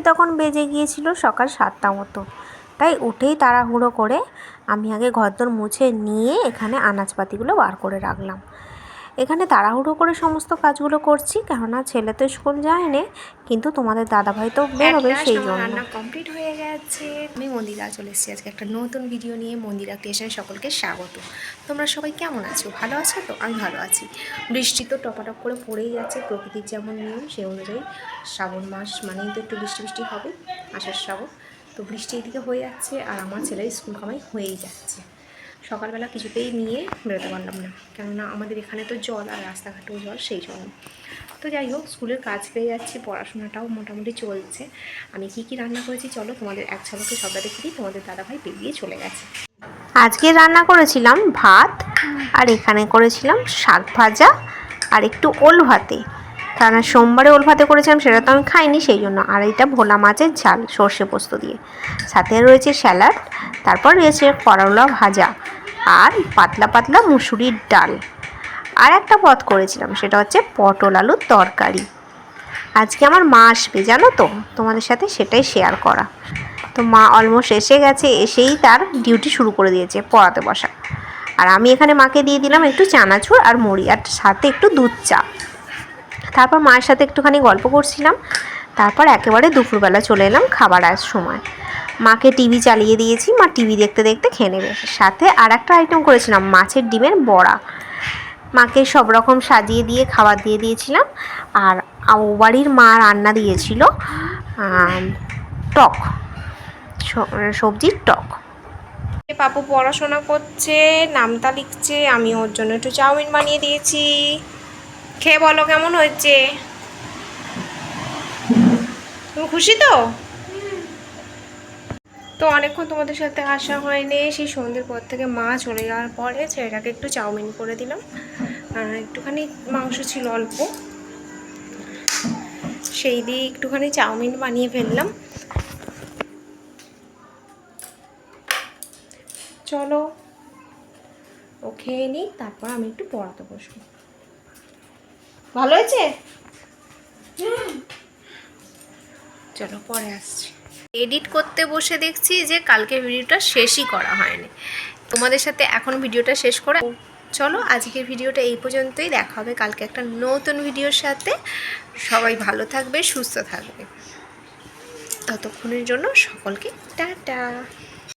তখন বেজে গিয়েছিল সকাল সাতটা মতো। তাই উঠেই তাড়াহুড়ো করে আমি আগে ঘরদোর মুছে নিয়ে এখানে আনাজপাতিগুলো বার করে রাখলাম। এখানে তাড়াহুড়ো করে সমস্ত কাজগুলো করছি কেননা ছেলে তো স্কুল যায়নি কিন্তু তোমাদের দাদাভাই তো বেরোবে সেই জন্য। রান্না কমপ্লিট হয়ে গেছে। আমি মন্দিরা চলে এসেছি আজকে একটা নতুন ভিডিও নিয়ে মন্দিরা ক্রিয়েশন সকলকে স্বাগত। তোমরা সবাই কেমন আছো? ভালো আছো তো? আমি ভালো আছি। বৃষ্টি তো টপাটপ করে পড়েই যাচ্ছে প্রকৃতির যেমন নিয়ম সেই অনুযায়ী শ্রাবণ মাস মানেই তো একটু বৃষ্টি বৃষ্টি হবে আষাঢ় শ্রাবণ। তো বৃষ্টি এদিকে হয়ে যাচ্ছে আর আমার ছেলের স্কুল কামাই হয়েই যাচ্ছে। সকালবেলা কিছুতেই নিয়ে বেরোতে পারলাম না। কেননা আমাদের এখানে তো জল আর রাস্তাঘাটেও জল, সেই জন্য। তো যাই হোক, স্কুলের কাজ পেয়ে যাচ্ছি, পড়াশোনাটাও মোটামুটি চলছে। আমি কি কি রান্না করেছি চলো, তোমাদের এক ঝলকে সবটা দেখে দিই, তোমাদের দাদাভাই বেরিয়ে চলে গেছে। আজকে রান্না করেছিলাম ভাত, আর এখানে করেছিলাম শাক ভাজা, আর একটু ওল ভাতে। কারণ সোমবারে ওল ভাতে করেছিলাম, সেটা তো আমি খাইনি, সেই জন্য। আর এটা ভোলা মাছের ঝাল, সর্ষে পোস্ত দিয়ে। সাথে রয়েছে স্যালাড, তারপর রয়েছে করলা ভাজা। আর পাতলা পাতলা মুসুরির ডাল। আর একটা পথ করেছিলাম, সেটা হচ্ছে পটল আলুর তরকারি। আজকে আমার মা আসবে, জানো তো? তোমাদের সাথে সেটাই শেয়ার করা। তো মা অলমোস্ট এসে গেছে, এসেই তার ডিউটি শুরু করে দিয়েছে পড়াতে বসা। আর আমি এখানে মাকে দিয়ে দিলাম একটু চানাচুর আর মুড়ি, আর সাথে একটু দুধ চা। তারপর মায়ের সাথে একটুখানি গল্প করছিলাম। তারপর একেবারে দুপুরবেলা চলে এলাম খাবার আস সময়। মাকে টিভি চালিয়ে দিয়েছি, মা টিভি দেখতে দেখতে খেয়ে নেবে। সাথে আর একটা আইটেম করেছিলাম, মাছের ডিমের বড়া। মাকে সব রকম সাজিয়ে দিয়ে, খাবার দিয়ে দিয়েছিলাম। আর ও বাড়ির মা রান্না দিয়েছিল টক সবজির টক। পাপু পড়াশোনা করছে, নামতা লিখছে, আমি ওর জন্য একটু চাউমিন বানিয়ে দিয়েছি। খেয়ে বলো কেমন হয়েছে? তুমি খুশি তো? তো অনেকক্ষণ তোমাদের সাথে আসা হয়নি। সেই সন্ধ্যের পর থেকে মা চলে যাওয়ার পরে ছেলেটাকে একটু চাউমিন করে দিলাম। আর একটুখানি মাংস ছিল অল্প। সেই দিয়ে একটুখানি চাউমিন বানিয়ে ফেললাম। চলো ও খেয়ে নিই তারপর আমি একটু পড়াতে বসবো। ভালো হয়েছে? চলো পরে আসছি। এডিট করতে বসে দেখছি যে কালকে ভিডিওটা শেষই করা হয়নি। তোমাদের সাথে এখন ভিডিওটা শেষ করে চলো, আজকের ভিডিওটা এই পর্যন্তই। দেখা হবে কালকে একটা নতুন ভিডিওর সাথে। সবাই ভালো থাকবে, সুস্থ থাকবে। ততক্ষণের জন্য সকলকে টাটা।